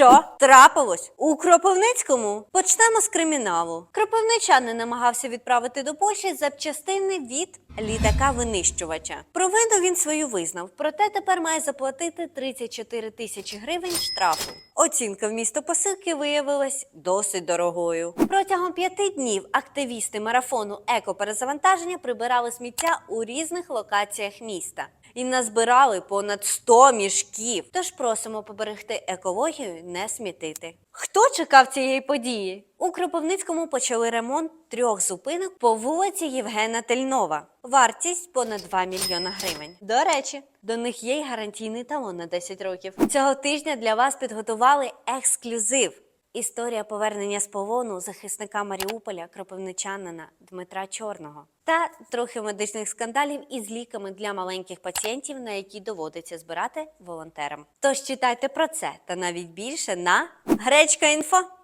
Що трапилось у Кропивницькому? Почнемо з криміналу. Кропивничанин намагався відправити до Польщі запчастини від літака винищувача. Провину він свою визнав, проте тепер має заплатити 34 тисячі гривень штрафу. Оцінка в місто посилки виявилась досить дорогою. Протягом п'яти днів активісти марафону екоперезавантаження прибирали сміття у різних локаціях міста і назбирали понад 100 мішків. Тож просимо поберегти екологію, не смітити. Хто чекав цієї події? У Кропивницькому почали ремонт трьох зупинок по вулиці Євгена Тельнова. Вартість понад 2 мільйона гривень. До речі, до них є й гарантійний талон на 10 років. Цього тижня для вас підготували ексклюзив. Історія повернення з полону захисника Маріуполя кропивничанина Дмитра Чорного та трохи медичних скандалів із ліками для маленьких пацієнтів, на які доводиться збирати волонтерам. Тож читайте про це та навіть більше на Гречка Інфо.